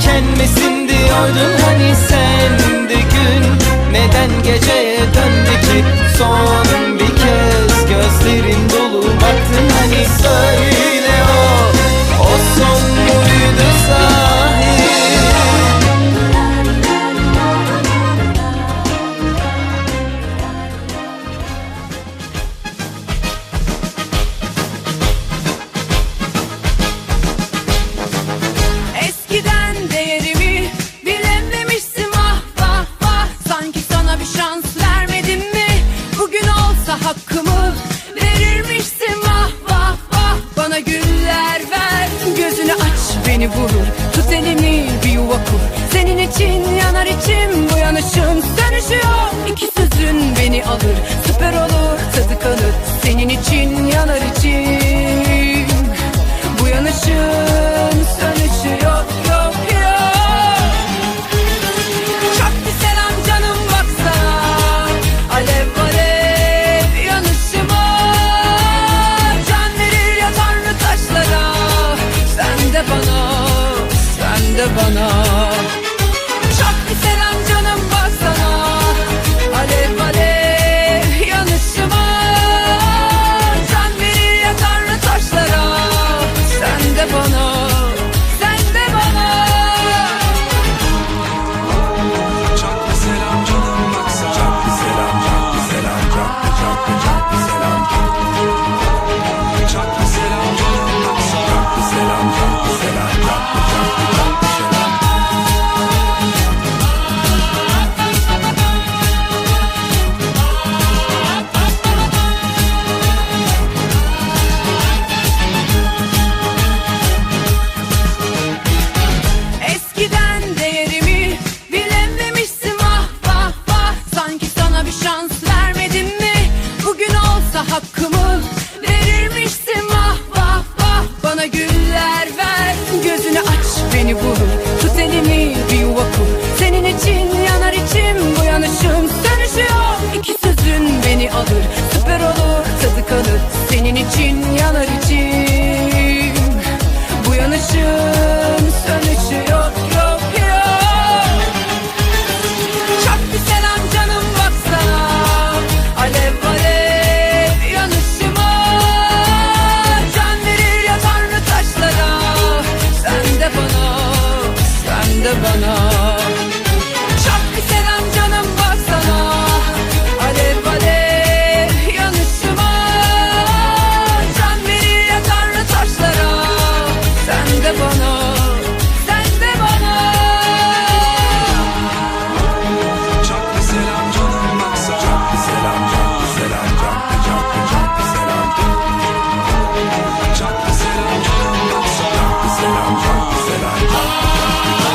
erken misin diyordun? Hani sendi gün? Neden geceye döndü ki? Son bir kez gözlerin dolu baktın. Hani söyle için yanar içim Bu yanışın dönüşüyor İki sözün beni alır Süper olur tadı kalır. Senin için yanar içim Bu yanışın sönüşüyor Yok yok Çok bir selam canım baksana Alev alev yanışıma Can verir ya tanrı taşlara Sen de bana Sen de bana. Selam. Aa!